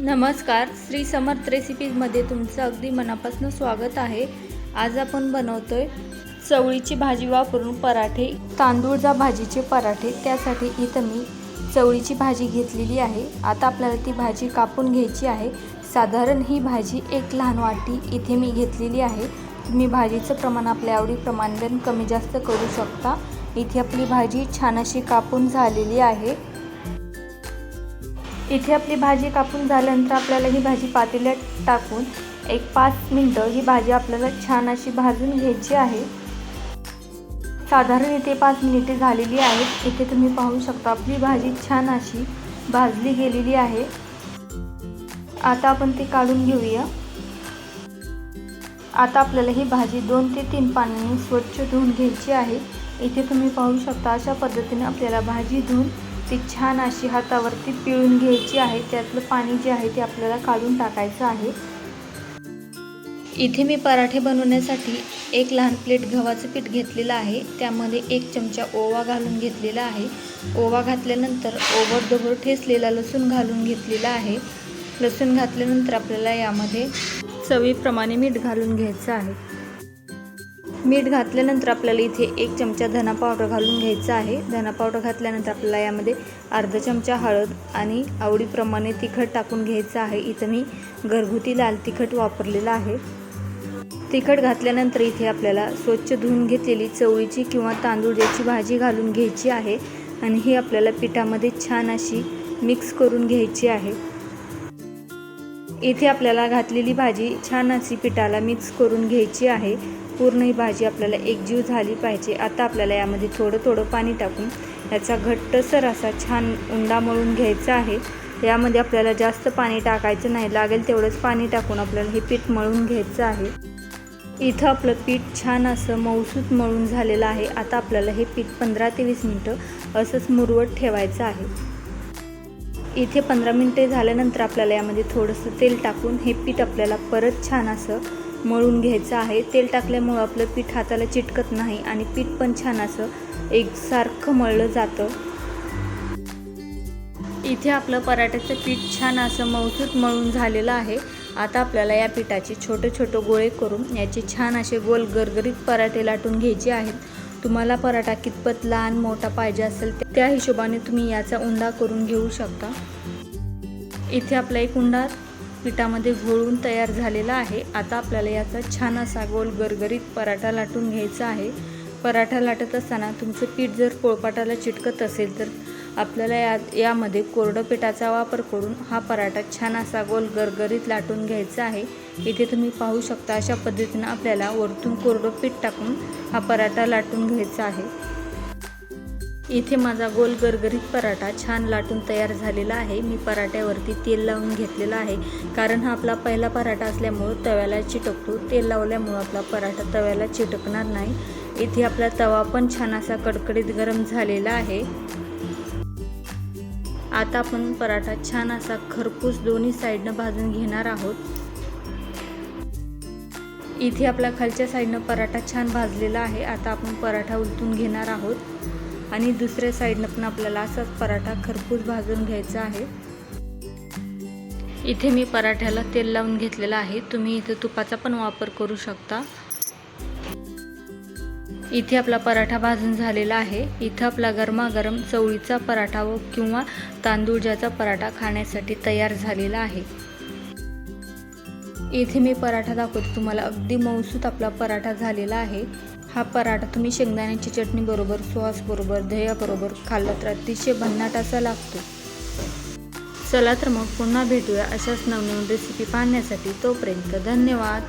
नमस्कार. श्री समर्थ रेसिपीजमध्ये तुमचं अगदी मनापासून स्वागत आहे. आज आपण बनवतोय चवळीची भाजी वापरून पराठे तांदूळजा भाजीचे पराठे. त्यासाठी इथं मी चवळीची भाजी घेतलेली आहे. आता आपल्याला ती भाजी कापून घ्यायची आहे. साधारण ही भाजी एक लहान वाटी इथे मी घेतलेली आहे. तुम्ही भाजीचं प्रमाण आपल्या आवडीप्रमाणे कमी जास्त करू शकता. इथे आपली भाजी छान अशी कापून झालेली आहे. इथे आपली भाजी कापून झाल्यानंतर आपल्याला ही भाजी पातेल्यात टाकून एक पाच मिनटं ही भाजी आपल्याला छान अशी भाजून घ्यायची आहे. साधारण इथे पाच मिनिटे झालेली आहेत. इथे तुम्ही पाहू शकता आपली भाजी छान अशी भाजली गेलेली आहे. आता आपण ती काढून घेऊया. आता आपल्याला ही भाजी दोन ते तीन पाण्याने स्वच्छ धुवून घ्यायची आहे. इथे तुम्ही पाहू शकता अशा पद्धतीने आपल्याला भाजी धुवून ती छान अशी हातावरती पिळून घ्यायची आहे. त्यातलं पाणी जे आहे ते आपल्याला काढून टाकायचं आहे. इथे मी पराठे बनवण्यासाठी एक लहान प्लेट गव्हाचं पीठ घेतलेलं आहे. त्यामध्ये एक चमचा ओवा घालून घेतलेला आहे. ओवा घातल्यानंतर ओवरदोवर ठेसलेला लसूण घालून घेतलेला आहे. लसूण घातल्यानंतर आपल्याला यामध्ये चवीप्रमाणे मीठ घालून घ्यायचं आहे. मीठ घातल्यानंतर आपल्याला इथे एक चमचा धना पावडर घालून घ्यायचा आहे. धना पावडर घातल्यानंतर आपल्याला यामध्ये अर्धा चमचा हळद आणि आवडीप्रमाणे तिखट टाकून घ्यायचं आहे. इथं मी घरगुती लाल तिखट वापरलेलं आहे. तिखट घातल्यानंतर इथे आपल्याला स्वच्छ धुवून घेतलेली चवळीची किंवा तांदूळाची भाजी घालून घ्यायची आहे आणि ही आपल्याला पिठामध्ये छान अशी मिक्स करून घ्यायची आहे. इथे आपल्याला घातलेली भाजी छान अशी पिठाला मिक्स करून घ्यायची आहे. पूर्ण ही भाजी आपल्याला एकजीव झाली पाहिजे. आता आपल्याला यामध्ये थोडं थोडं पाणी टाकून याचा घट्टसर असा छान उंडा मळून घ्यायचा आहे. यामध्ये आपल्याला जास्त पाणी टाकायचं नाही. लागेल तेवढंच पाणी टाकून आपल्याला हे पीठ मळून घ्यायचं आहे. इथं आपलं पीठ छान असं मऊसूत मळून झालेलं आहे. आता आपल्याला हे पीठ पंधरा ते वीस मिनटं असंच मुरवत ठेवायचं आहे. इथे पंधरा मिनटे झाल्यानंतर आपल्याला यामध्ये थोडंसं तेल टाकून हे पीठ आपल्याला परत छान असं मळून घ्यायचं आहे. तेल टाकल्यामुळं आपलं पीठ हाताला चिटकत नाही आणि पीठ पण छान असं एकसारखं मळलं जातं. इथे आपलं पराठ्याचं पीठ छान असं मौसूत मळून झालेलं आहे. आता आपल्याला या पिठाचे छोटे छोटे गोळे करून याचे छान असे गोल गरगरीत पराठे लाटून घ्यायचे आहेत. तुम्हाला पराठा कितपत लहान मोठा पाहिजे असेल त्या हिशोबाने तुम्ही याचा उंडा करून घेऊ शकता. इथे आपला एक उंडा पिठामध्ये घोळून तयार झालेला आहे. आता आपल्याला याचा छान असा गोल गरगरीत पराठा लाटून घ्यायचा आहे. पराठा लाटत असताना तुमचं पीठ जर पोळपाटाला चिटकत असेल तर आपल्याला या यामध्ये कोरडं पिठाचा वापर करून हा पराठा छान असा गोल गरगरीत लाटून घ्यायचा आहे. इथे तुम्ही पाहू शकता अशा पद्धतीनं आपल्याला वरतून कोरडं पीठ टाकून हा पराठा लाटून घ्यायचा आहे. इथे माझा गोल गरगरीत पराठा छान लाटून तयार झालेला आहे. मी पराठ्यावरती तेल लावून घेतलेला आहे. कारण हा आपला पहिला पराठा असल्यामुळं तव्याला चिटकतो. तेल लावल्यामुळं आपला पराठा तव्याला चिटकणार नाही. इथे आपला तवा पण छान असा कडकडीत गरम झालेला आहे. आता आपण पराठा छान असा खरपूस दोन्ही साईडनं भाजून घेणार आहोत. इथे आपला खालच्या साईडनं पराठा छान भाजलेला आहे. आता आपण पराठा उलटून घेणार आहोत. आणि दुसऱ्या साईडनं पण आपल्याला असाच पराठा खरपूस भाजून घ्यायचा आहे. इथे मी पराठ्याला तेल लावून घेतलेलं आहे. तुम्ही इथे तुपाचा पण वापर करू शकता. इथे आपला पराठा भाजून झालेला आहे. इथं आपला गरमागरम चवळीचा पराठा व किंवा तांदूळ ज्याचा पराठा खाण्यासाठी तयार झालेला आहे. येथे मी पराठा दाखवते. तुम्हाला अगदी मऊसूत आपला पराठा झालेला आहे. हा पराठा तुम्ही शेंगदाण्याची चटणीबरोबर सॉसबरोबर दह्याबरोबर खाल्ला तर अतिशय भन्नाट असा लागतो. चला तर मग पुन्हा भेटूया अशाच नवनवीन रेसिपी पाहण्यासाठी. तोपर्यंत धन्यवाद.